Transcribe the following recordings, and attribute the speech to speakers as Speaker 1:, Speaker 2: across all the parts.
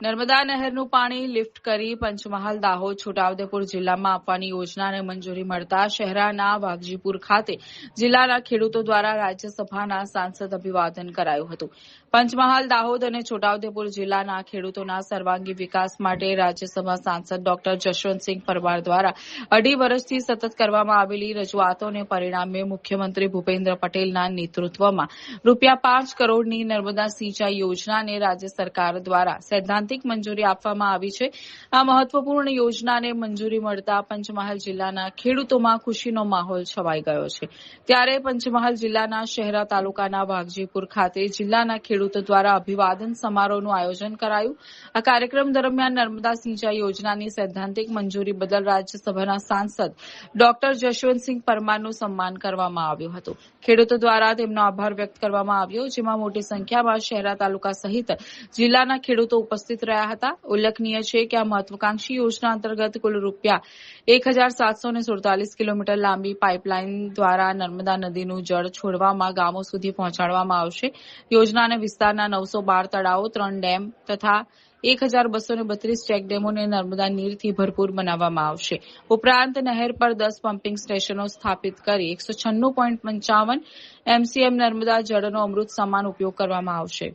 Speaker 1: નર્મદા નહેરનું પાણી લિફ્ટ કરી પંચમહાલ દાહોદ છોટાઉદેપુર જિલ્લામાં આપવાની યોજનાને મંજૂરી મળતા શહેરાના વાઘજીપુર ખાતે જિલ્લાના ખેડૂતો દ્વારા રાજ્યસભાના સાંસદ અભિવાદન કરાયું હતું. પંચમહાલ દાહોદ અને છોટાઉદેપુર જિલ્લાના ખેડૂતોના સર્વાંગી વિકાસ માટે રાજ્યસભા સાંસદ ડોક્ટર જશવંતસિંહ પરમાર દ્વારા અઢી વર્ષથી સતત કરવામાં આવેલી રજૂઆતોને પરિણામે મુખ્યમંત્રી ભૂપેન્દ્ર પટેલના નેતૃત્વમાં રૂપિયા પાંચ કરોડની નર્મદા સિંચાઈ યોજનાને રાજ્ય સરકાર દ્વારા સૈદ્ધાંતિક મંજૂરી આપવામાં આવી છે. આ મહત્વપૂર્ણ યોજનાને મંજૂરી મળતા પંચમહાલ જિલ્લાના ખેડૂતોમાં ખુશીનો માહોલ છવાઈ ગયો છે. ત્યારે પંચમહાલ જિલ્લાના શહેરા તાલુકાના વાઘજીપુર ખાતે જિલ્લાના ખેડૂતો દ્વારા અભિવાદન સમારોહનું આયોજન કરાયું. આ કાર્યક્રમ દરમિયાન નર્મદા સિંચાઈ યોજનાની સૈદ્ધાંતિક મંજૂરી બદલ રાજ્યસભાના સાંસદ ડોક્ટર જશવંતસિંહ પરમારનું સન્માન કરવામાં આવ્યું હતું. ખેડૂતો દ્વારા તેમનો આભાર વ્યક્ત કરવામાં આવ્યો, જેમાં મોટી સંખ્યામાં શહેરા તાલુકા સહિત જિલ્લાના ખેડૂતો ઉપસ્થિત રહ્યા હતા. ઉલ્લેખનીય છે કે આ મહત્વાકાંક્ષી યોજના અંતર્ગત કુલ રૂપિયા એક હજાર સાતસો ને સુડતાલીસ કિલોમીટર લાંબી પાઇપલાઇન દ્વારા નર્મદા નદીનું જળ છોડવામાં ગામો સુધી પહોંચાડવામાં આવશે. યોજનાને વિસ્તારના નવસો બાર તળાવો, ત્રણ ડેમ તથા એક હજાર બસો ને બત્રીસ ચેકડેમોને નર્મદા નીરથી ભરપૂર બનાવવામાં આવશે. ઉપરાંત નહેર પર દસ પમ્પિંગ સ્ટેશનો સ્થાપિત કરી એકસો છન્નું પોઈન્ટ પંચાવન એમસીએમ નર્મદા જળનો અમૃત સમાન ઉપયોગ કરવામાં આવશે.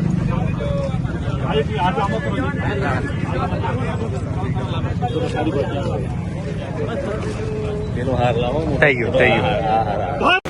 Speaker 2: પેલો હાર લાવો
Speaker 3: થઈ ગયું થઈ ગયું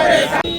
Speaker 2: Florida.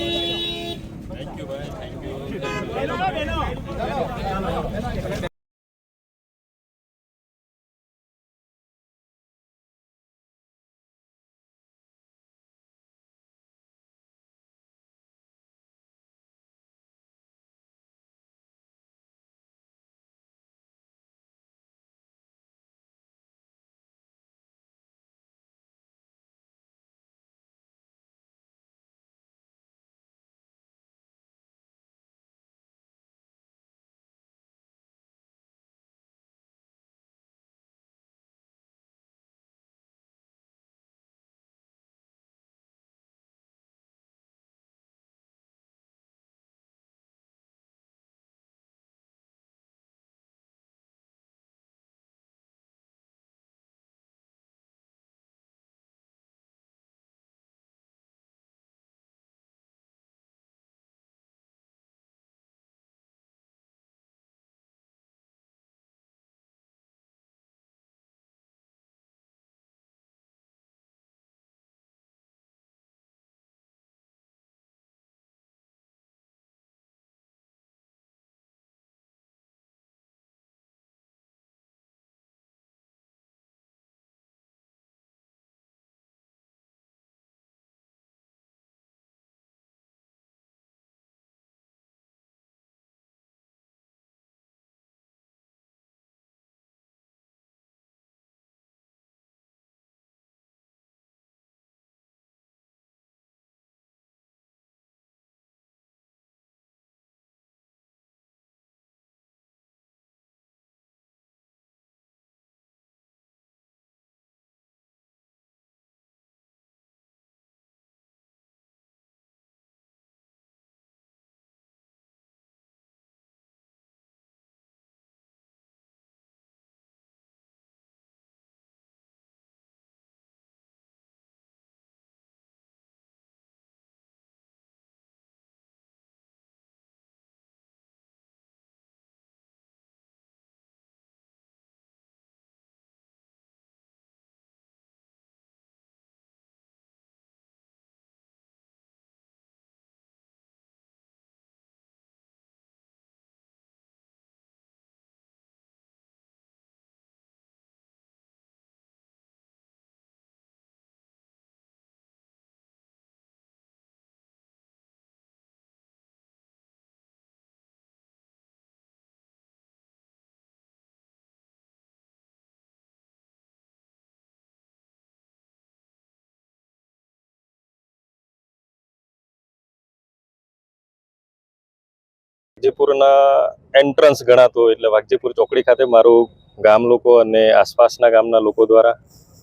Speaker 2: વાઘજીપુરના એન્ટ્રન્સ ગણાતો એટલે વાઘજીપુર ચોકડી ખાતે મારું ગામ લોકો અને આસપાસના ગામના લોકો દ્વારા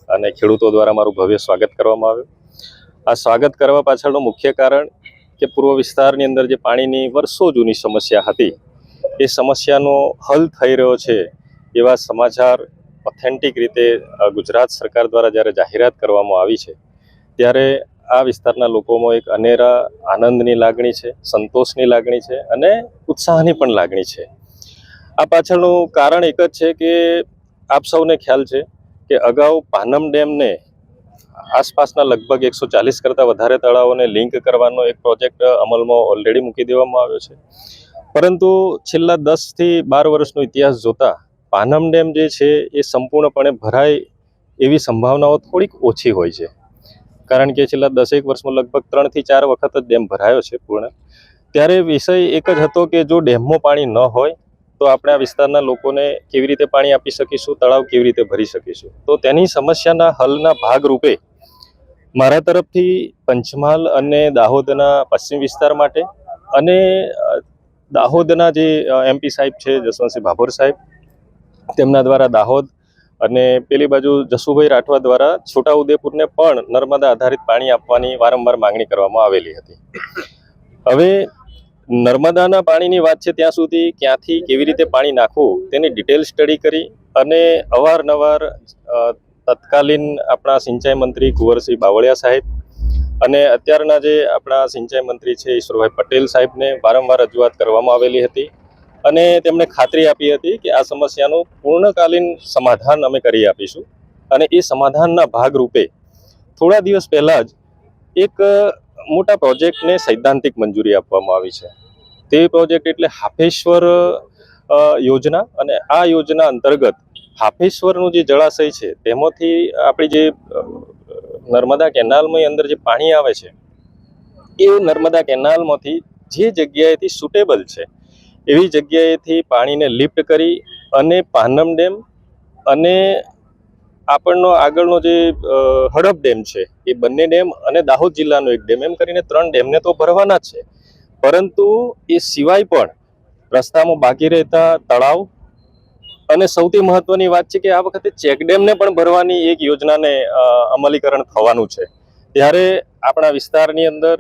Speaker 2: અને ખેડૂતો દ્વારા મારું ભવ્ય સ્વાગત કરવામાં આવ્યું. આ સ્વાગત કરવા પાછળનું મુખ્ય કારણ કે પૂર્વ વિસ્તારની અંદર જે પાણીની વર્ષો જૂની સમસ્યા હતી, એ સમસ્યાનો હલ થઈ રહ્યો છે એવા સમાચાર ઓથેન્ટિક રીતે ગુજરાત સરકાર દ્વારા જ્યારે જાહેરાત કરવામાં આવી છે, ત્યારે આ વિસ્તારના લોકોમાં એક અનેરા આનંદની લાગણી છે, સંતોષની લાગણી છે અને ઉત્સાહની પણ લાગણી છે. આ પાછળનું કારણ એક જ છે કે આપ સૌને ખ્યાલ છે કે અગાઉ પાનમ ડેમને આસપાસના લગભગ એકસો ચાલીસ કરતાં વધારે તળાવોને લિંક કરવાનો એક પ્રોજેક્ટ અમલમાં ઓલરેડી મૂકી દેવામાં આવ્યો છે. પરંતુ છેલ્લા દસથી બાર વર્ષનો ઇતિહાસ જોતા પાનમ ડેમ જે છે એ સંપૂર્ણપણે ભરાય એવી સંભાવનાઓ થોડીક ઓછી હોય છે. કારણ કે છેલ્લા દસેક વર્ષમાં લગભગ ત્રણથી ચાર વખત જ ડેમ ભરાયો છે પૂર્ણ. ત્યારે વિષય એક જ હતો કે જો ડેમમાં પાણી ન હોય, તો આપણે આ વિસ્તારના લોકોને કેવી રીતે પાણી આપી શકીશું, તળાવ કેવી રીતે ભરી શકીશું? તો તેની સમસ્યાના હલના ભાગરૂપે મારા તરફથી પંચમહાલ અને દાહોદના પશ્ચિમ વિસ્તાર માટે અને દાહોદના જે એમપી સાહેબ છે, જસવંતસિંહ ભાભોર સાહેબ, તેમના દ્વારા દાહોદ અને પેલી બાજુ જસુભાઈ રાઠવા દ્વારા છોટાઉદેપુરને પણ નર્મદા આધારિત પાણી આપવાની વારંવાર માંગણી કરવામાં આવેલી હતી. હવે નર્મદાના પાણીની વાત છે ત્યાં સુધી ક્યાંથી કેવી રીતે પાણી નાખવું તેની ડિટેલ સ્ટડી કરી અને અવારનવાર તત્કાલીન આપણા સિંચાઈ મંત્રી કુંવરસિંહ બાવળિયા સાહેબ અને અત્યારના જે આપણા સિંચાઈ મંત્રી છે ઈશ્વરભાઈ પટેલ સાહેબને વારંવાર રજૂઆત કરવામાં આવેલી હતી. અને તેમણે ખાતરી આપી હતી કે આ સમસ્યાનું પૂર્ણકાલીન સમાધાન અમે કરી આપીશું. અને એ સમાધાનના ભાગરૂપે થોડા દિવસ પહેલાં જ એક મોટા પ્રોજેક્ટને સૈદ્ધાંતિક મંજૂરી આપવામાં આવી છે. તે પ્રોજેક્ટ એટલે હાફેશ્વર યોજના અને આ યોજના અંતર્ગત હાફેશ્વરનું જે જળાશય છે, તેમાંથી આપણી જે નર્મદા કેનાલમાં અંદર જે પાણી આવે છે, એ નર્મદા કેનાલમાંથી જે જગ્યાએથી સુટેબલ છે એવી જગ્યાએથી પાણીને લિફ્ટ કરી અને પાનમ ડેમ અને આપણનો આગળનો જે હડપ ડેમ છે, એ બંને ડેમ અને દાહોદ જિલ્લાનો એક ડેમ, એમ કરીને ત્રણ ડેમને તો ભરવાના છે. પરંતુ એ સિવાય પણ રસ્તામાં બાકી રહેતા તળાવ અને સૌથી મહત્વની વાત છે કે આ વખતે ચેકડેમને પણ ભરવાની એક યોજનાને અમલીકરણ થવાનું છે. ત્યારે આપણા વિસ્તારની અંદર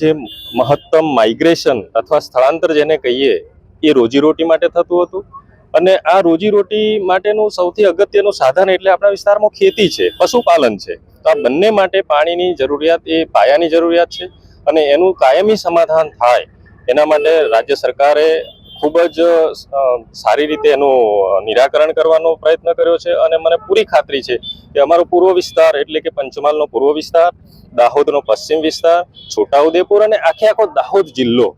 Speaker 2: જે મહત્તમ માઇગ્રેશન અથવા સ્થળાંતર જેને કહીએ એ રોજીરોટી માટે થતું હતું. અને આ રોજીરોટી માટેનું સૌથી અગત્યનું સાધન એટલે આપણા વિસ્તારમાં ખેતી છે, પશુપાલન છે. તો આ બંને માટે પાણીની જરૂરિયાત એ પાયાની જરૂરિયાત છે અને એનું કાયમી સમાધાન થાય એના માટે રાજ્ય સરકારે ખૂબ જ સારી રીતે એનું નિરાકરણ કરવાનો પ્રયત્ન કર્યો છે અને મને પૂરી ખાતરી છે કે અમારો પૂર્વ વિસ્તાર એટલે કે પંચમહાલનો પૂર્વ વિસ્તાર, દાહોદનો પશ્ચિમ વિસ્તાર, છોટાઉદેપુર અને આખે આખો દાહોદ જિલ્લો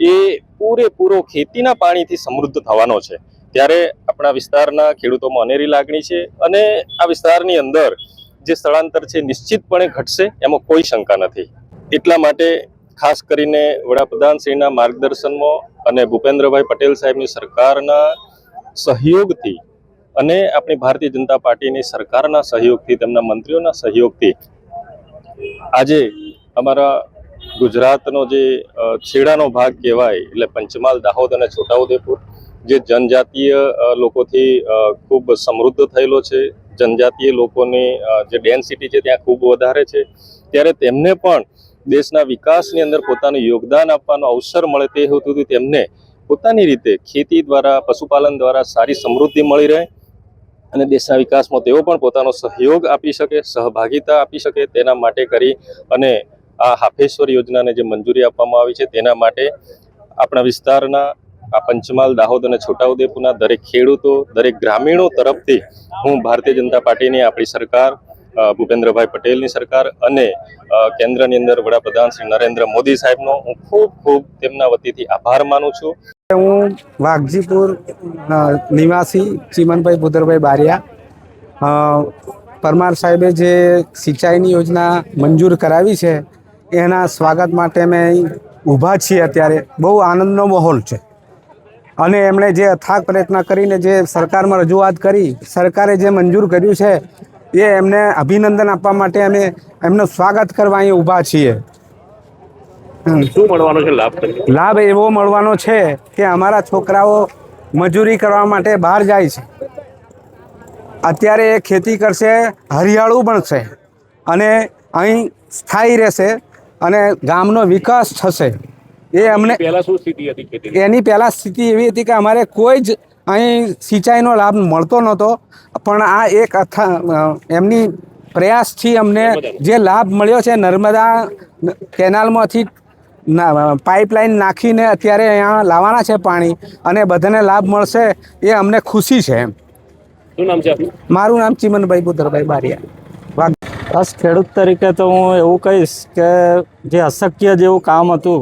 Speaker 2: એ પૂરેપૂરો ખેતીના પાણીથી સમૃદ્ધ થવાનો છે. ત્યારે આપણા વિસ્તારના ખેડૂતોમાં અનેરી લાગણી છે અને આ વિસ્તારની અંદર જે સ્થળાંતર છે નિશ્ચિતપણે ઘટશે, એમાં કોઈ શંકા નથી. એટલા માટે ખાસ કરીને વડાપ્રધાન શ્રીના માર્ગદર્શનમાં અને ભૂપેન્દ્રભાઈ પટેલ સાહેબની સરકારના સહયોગથી અને આપણી ભારતીય જનતા પાર્ટીની સરકારના સહયોગથી, તેમના મંત્રીઓના સહયોગથી આજે અમારા ગુજરાતનો જે છેડાનો ભાગ કહેવાય, એટલે પંચમહાલ, દાહોદ અને છોટાઉદેપુર, જે જનજાતીય લોકોથી ખૂબ સમૃદ્ધ થયેલો છે. જનજાતીય લોકોની જે ડેન્સિટી છે ત્યાં ખૂબ વધારે છે. ત્યારે તેમને પણ દેશના વિકાસની અંદર પોતાનું યોગદાન આપવાનો અવસર મળે તે હેતુથી તેમને પોતાની રીતે ખેતી દ્વારા, પશુપાલન દ્વારા સારી સમૃદ્ધિ મળી રહે અને દેશના વિકાસમાં તેઓ પણ પોતાનો સહયોગ આપી શકે, સહભાગિતા આપી શકે તેના માટે કરી અને આ હાફેશ્વર યોજનાને જે મંજૂરી આપવામાં આવી છે, તેના માટે આપણા વિસ્તારના આ પંચમહાલ, દાહોદ અને છોટાઉદેપુરના દરેક ખેડૂતો, દરેક ગ્રામીણો તરફથી હું ભારતીય જનતા પાર્ટીની, આપણી સરકાર ભૂપેન્દ્રભાઈ પટેલની સરકાર અને કેન્દ્રની અંદર વડાપ્રધાન શ્રી નરેન્દ્ર મોદી સાહેબનો હું ખૂબ ખૂબ તેમના વતીથી આભાર માનું છું.
Speaker 4: હું વાઘજીપુર નિવાસી ચીમનભાઈ ભૂદરભાઈ બારિયા. પરમાર સાહેબે જે સિંચાઈની યોજના મંજૂર કરાવી છે એના સ્વાગત માટે અમે અહીં ઊભા છીએ અત્યારે. બહુ આનંદનો માહોલ છે. અને એમણે જે અથાગ પ્રયત્ન કરીને જે સરકારમાં રજૂઆત કરી સરકારે જે મંજૂર કર્યું છે એ એમને અભિનંદન આપવા માટે અમે એમનું સ્વાગત કરવા અહીં ઊભા છીએ.
Speaker 3: શું મળવાનો છે લાભ
Speaker 4: લાભ એવો મળવાનો છે કે અમારા છોકરાઓ મજૂરી કરવા માટે બહાર જાય છે. અત્યારે એ ખેતી કરશે હરિયાળું બનશે. અને અહીં સ્થાયી રહેશે. અને ગામનો વિકાસ થશે. એ અમને
Speaker 3: શું સ્થિતિ હતી
Speaker 4: એની પહેલાં સ્થિતિ એવી હતી કે અમારે કોઈ જ અહીં સિંચાઈનો લાભ મળતો નહોતો પણ આ એક અથા એમની પ્રયાસથી અમને જે લાભ મળ્યો છે નર્મદા કેનાલમાંથી પાઇપલાઇન નાખીને અત્યારે અહીંયા લાવવાના છે પાણી અને બધાને લાભ મળશે એ અમને ખુશી છે એમ.
Speaker 3: શું નામ છે આપનું?
Speaker 4: મારું નામ ચિમનભાઈ બુધરભાઈ બારિયા.
Speaker 5: બસ ખેડૂત તરીકે તો હું એવું કહીશ કે જે અશક્ય જેવું કામ હતું,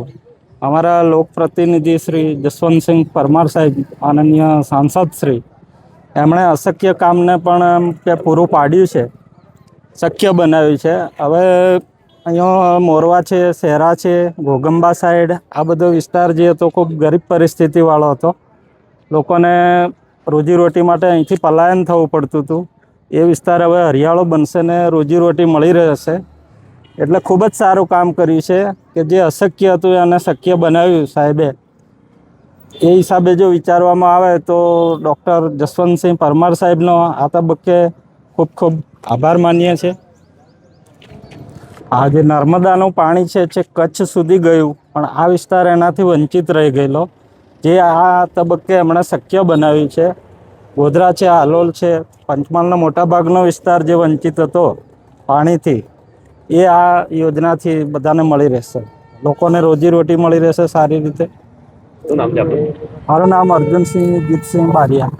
Speaker 5: અમારા લોકપ્રતિનિધિ શ્રી જસવંતસિંહ પરમાર સાહેબ, માનનીય સાંસદ શ્રી, એમણે અશક્ય કામને પણ એમ કે પૂરું પાડ્યું છે, શક્ય બનાવ્યું છે. હવે અહીંયા મોરવા છે શહેરા છે, ઘોગંબા સાઈડ, આ બધો વિસ્તાર જે હતો ખૂબ ગરીબ પરિસ્થિતિવાળો હતો. લોકોને રોજીરોટી માટે અહીંથી પલાયન થવું પડતું હતું. એ વિસ્તાર હવે હરિયાળો બનશે ને રોજીરોટી મળી રહેશે. એટલે ખૂબ જ સારું કામ કર્યું છે કે જે અશક્ય હતું એને શક્ય બનાવ્યું સાહેબે. એ હિસાબે જો વિચારવામાં આવે તો ડૉક્ટર જસવંતસિંહ પરમાર સાહેબનો આ તબક્કે ખૂબ ખૂબ આભાર માનીએ છીએ. આ જે નર્મદાનું પાણી છે જે કચ્છ સુધી ગયું, પણ આ વિસ્તાર એનાથી વંચિત રહી ગયેલો, જે આ તબક્કે એમણે શક્ય બનાવ્યું છે. ગોધરા છે હાલોલ છે પંચમહાલનો મોટાભાગનો વિસ્તાર જે વંચિત હતો પાણીથી એ આ યોજનાથી બધાને મળી રહેશે. લોકોને રોજીરોટી મળી રહેશે સારી રીતે. મારું નામ અર્જુનસિંહ જીતસિંહ બારિયા.